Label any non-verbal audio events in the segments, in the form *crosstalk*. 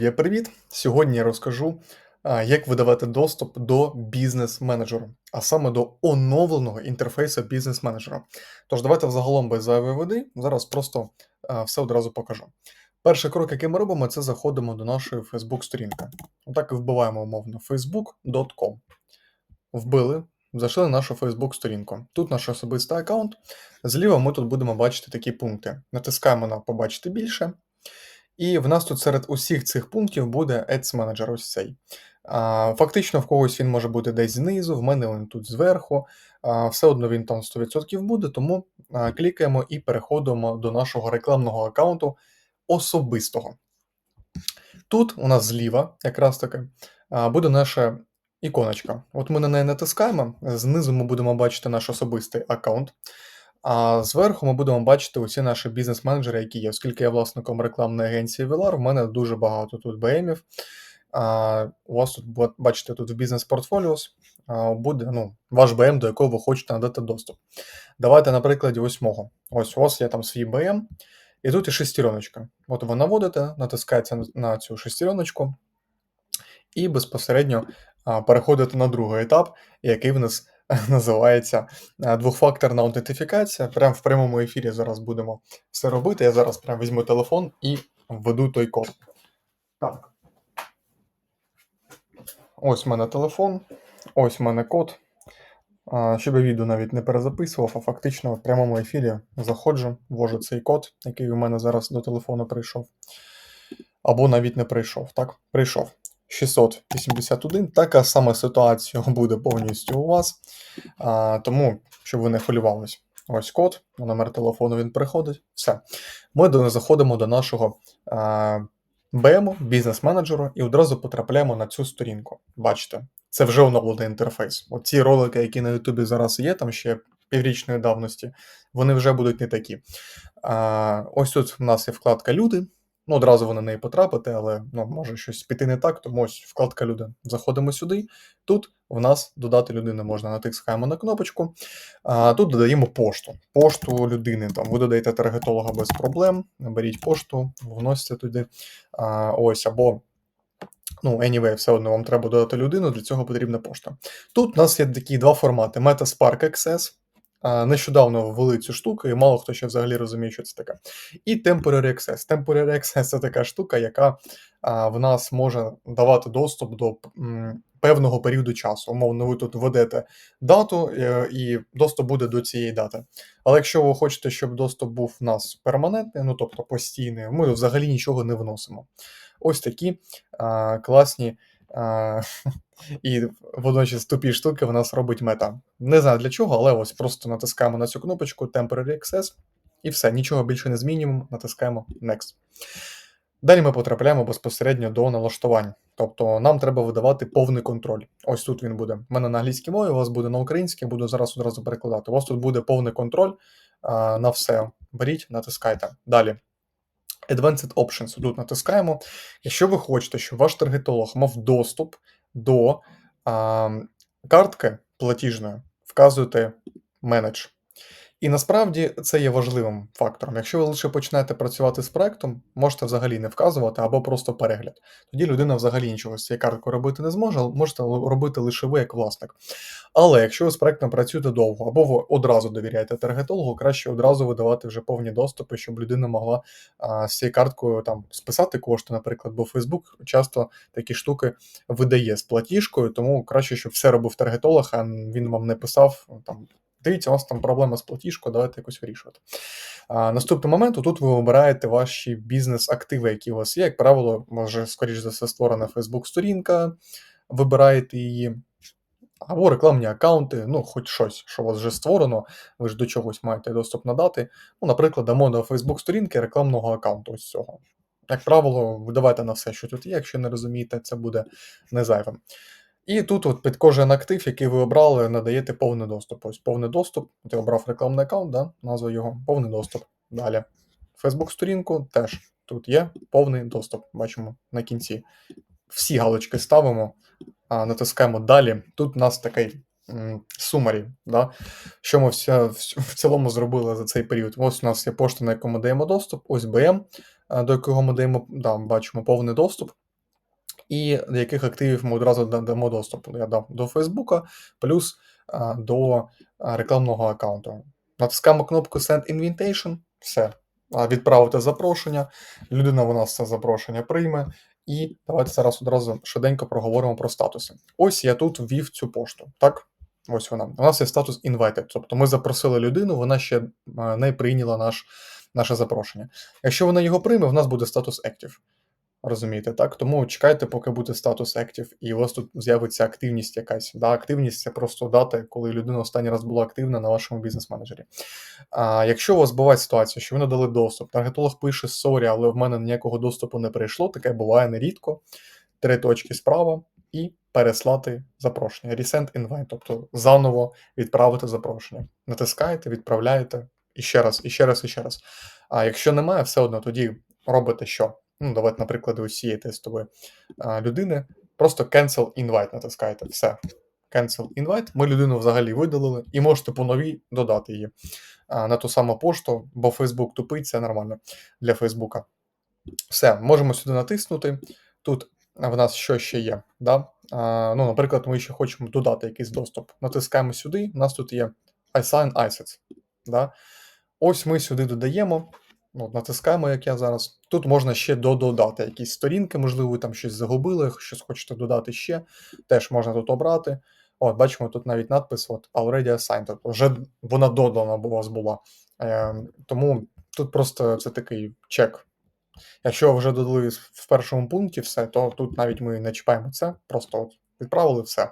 Я привіт! Сьогодні я розкажу, як видавати доступ до бізнес-менеджеру, а саме до оновленого інтерфейсу бізнес-менеджера. Тож, давайте взагалом без зайвої води. Зараз просто все одразу покажу. Перший крок, який ми робимо, це заходимо до нашої Facebook-сторінки. Отак і вбиваємо умовно facebook.com. Вбили, зайшли на нашу Facebook-сторінку. Тут наш особистий аккаунт. Зліва ми тут будемо бачити такі пункти. Натискаємо на Побачити більше. І в нас тут серед усіх цих пунктів буде Ads Manager ось цей. Фактично, в когось він може бути десь знизу, в мене він тут зверху. Все одно він там 100% буде, тому клікаємо і переходимо до нашого рекламного аккаунту особистого. Тут у нас зліва, якраз таки, буде наша іконочка. От ми на неї натискаємо, знизу ми будемо бачити наш особистий аккаунт. А зверху ми будемо бачити усі наші бізнес-менеджери, які є. Оскільки я власником рекламної агенції Velar, в мене дуже багато тут БМів. А, У вас тут бачите, тут в бізнес портфоліос буде ну, ваш БМ, до якого ви хочете надати доступ. Давайте на прикладі ось мого. Ось у вас є там свій БМ, і тут є шестереночка. От ви наводите, натискаєте на- цю шестереночку, і безпосередньо переходите на другий етап, який в нас *laughs* називається двохфакторна аутентифікація. Прямо в прямому ефірі зараз будемо все робити. Я зараз прямо візьму телефон і введу той код. Так. Ось в мене телефон, ось в мене код. Щоб я відео навіть не перезаписував, а фактично в прямому ефірі заходжу, ввожу цей код, який у мене зараз до телефону прийшов. Або навіть не прийшов. Так, прийшов. 681. Така сама ситуація *laughs* буде повністю у вас. А, Тому, щоб ви не хвилювались. Ось код, на номер телефону він приходить. Все. Ми до, заходимо до нашого а, БМу, бізнес-менеджеру, і одразу потрапляємо на цю сторінку. Бачите, це вже оновлений інтерфейс. Оці ролики, які на Ютубі зараз є, там ще піврічної давності, вони вже будуть не такі. А, Ось тут в нас є вкладка Люди. Ну, одразу ви на неї потрапите, але ну, може щось піти не так, тому ось вкладка люди. Заходимо сюди. Тут в нас додати людини можна натискаємо на кнопочку. А, Тут додаємо пошту. Пошту людини. Там ви додаєте таргетолога без проблем. Наберіть пошту, вносите туди. А, Ось або. Ну, anyway, все одно вам треба додати людину, для цього потрібна пошта. Тут у нас є такі два формати: MetaSpark Access. Нещодавно ввели цю штуку, і мало хто ще взагалі розуміє, що це таке. І Temporary Access. Temporary Access це така штука, яка в нас може давати доступ до певного періоду часу. Умовно, ви тут введете дату, е, і доступ буде до цієї дати. Але якщо ви хочете, щоб доступ був в нас перманентний, ну тобто постійний, ми взагалі нічого не вносимо. Ось такі класні. *laughs* І водночас тупі штуки в нас робить мета. Не знаю для чого, але ось просто натискаємо на цю кнопочку Temporary Access, і все, нічого більше не змінюємо, натискаємо Next. Далі ми потрапляємо безпосередньо до налаштувань. Тобто нам треба видавати повний контроль. Ось тут він буде. У мене на англійській мові, у вас буде на українській, буду зараз одразу перекладати. У вас тут буде повний контроль а, на все. Беріть, натискайте. Далі. Advanced Options. Тут натискаємо. Якщо ви хочете, щоб ваш таргетолог мав доступ до а, картки платіжної, вказуєте Manage. І насправді це є важливим фактором. Якщо ви лише почнете працювати з проектом, можете взагалі не вказувати або просто перегляд. Тоді людина взагалі нічого з цією карткою робити не зможе, можете робити лише ви як власник. Але якщо ви з проектом працюєте довго, або ви одразу довіряєте таргетологу, краще одразу видавати вже повні доступи, щоб людина могла а, з цією карткою там списати кошти, наприклад, бо Facebook часто такі штуки видає з платіжкою, тому краще, щоб все робив таргетолог, а він вам не писав там. Дивіться, у вас там проблема з платіжкою, давайте якось вирішувати. А, Наступний момент: тут ви обираєте ваші бізнес-активи, які у вас є. Як правило, може, скоріш за все, створена Facebook-сторінка, вибираєте її, або рекламні аккаунти, ну, хоч щось, що у вас вже створено, ви ж до чогось маєте доступ надати. Ну, наприклад, дамо до Facebook-сторінки рекламного аккаунту ось цього. Як правило, видавайте на все, що тут є. Якщо не розумієте, це буде не зайвим. І тут от під кожен актив, який ви обрали, надаєте повний доступ. Ось повний доступ. Я обрав рекламний аккаунт, да? назва його, повний доступ. Далі. Facebook-сторінку теж тут є повний доступ. Бачимо на кінці. Всі галочки ставимо, натискаємо далі. Тут у нас такий сумарі, да? що ми вся, в, цілому зробили за цей період. Ось у нас є пошта, на яку ми даємо доступ, ось БМ, до якого ми даємо, да, бачимо повний доступ. І до яких активів ми одразу дамо доступ. Я дав до Фейсбука плюс до рекламного аккаунту. Натискаємо кнопку Send Invitation, все. Відправити запрошення. Людина у нас це запрошення прийме. І давайте зараз одразу швиденько проговоримо про статуси. Ось я тут ввів цю пошту. Так? Ось вона. У нас є статус invited. Тобто ми запросили людину, вона ще не прийняла наш, наше запрошення. Якщо вона його прийме, в нас буде статус active. Розумієте, так? Тому чекайте, поки буде статус Active, і у вас тут з'явиться активність якась. Да? Активність це просто дата, коли людина останній раз була активна на вашому бізнес-менеджері. А якщо у вас буває ситуація, що ви надали доступ, таргетолог пише сорі, але в мене ніякого доступу не прийшло, таке буває нерідко. Три точки справа і переслати запрошення. Resend invite, тобто заново відправити запрошення. Натискаєте, відправляєте і ще раз, і ще раз, і ще раз. А якщо немає, все одно тоді робите що? Ну, давайте, наприклад, ось цієї тестової людини. Просто cancel invite натискаєте. Все. Cancel invite. Ми людину взагалі видалили, і можете по новій додати її на ту саму пошту, бо Facebook тупить, це нормально для Фейсбука. Все, можемо сюди натиснути. Тут в нас що ще є? Да? А, ну, Наприклад, ми ще хочемо додати якийсь доступ. Натискаємо сюди, у нас тут є Assign Assets. Да? Ось ми сюди додаємо. От, натискаємо, як я зараз. Тут можна ще додати якісь сторінки, можливо, ви там щось загубили, щось хочете додати ще. Теж можна тут обрати. От, бачимо, тут навіть надпис от, Already assigned, тобто вже вона додана у вас була. Е, тому тут просто це такий чек. Якщо вже додали в першому пункті все, то тут навіть ми не чіпаємо це, просто от відправили все.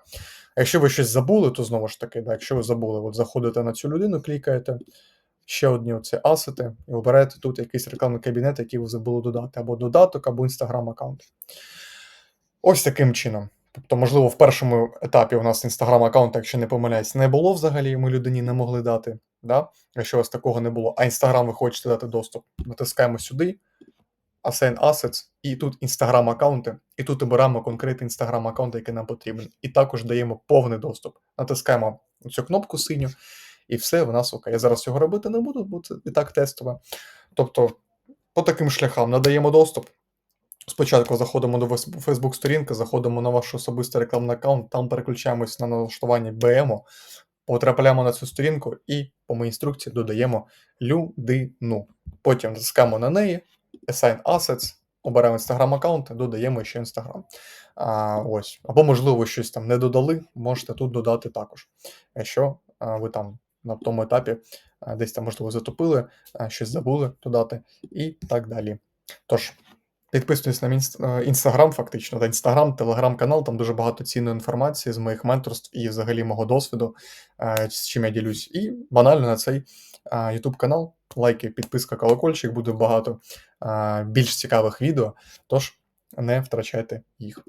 А якщо ви щось забули, то знову ж таки, да, якщо ви забули, от заходите на цю людину, клікаєте ще одні оці асети, і обираєте тут якийсь рекламний кабінет, який ви забули додати, або додаток, або інстаграм аккаунт. Ось таким чином. Тобто, можливо, в першому етапі у нас інстаграм аккаунта, якщо не помиляюсь, не було взагалі, ми людині не могли дати. Да? Якщо у вас такого не було, а інстаграм ви хочете дати доступ, натискаємо сюди, Assign Assets, і тут інстаграм аккаунти, і тут обираємо конкретний інстаграм аккаунт, який нам потрібен. І також даємо повний доступ. Натискаємо цю кнопку синю, і все в нас окей. Я зараз цього робити не буду, бо це і так тестове. Тобто, по таким шляхам надаємо доступ. Спочатку заходимо до Facebook сторінки, заходимо на ваш особистий рекламний аккаунт, там переключаємось на налаштування BMO, потрапляємо на цю сторінку і по моїй інструкції додаємо людину. Потім натискаємо на неї, Assign Assets, обираємо Instagram аккаунт, додаємо ще Instagram. А, ось. Або, можливо, щось там не додали, можете тут додати також. Якщо ви там на тому етапі десь там, можливо, затопили, щось забули додати і так далі. Тож, підписуйтесь на інстаграм, фактично, та інстаграм, телеграм-канал, там дуже багато цінної інформації з моїх менторств і взагалі мого досвіду, з чим я ділюсь. І банально на цей YouTube канал. Лайки, підписка, колокольчик, буде багато більш цікавих відео, тож не втрачайте їх.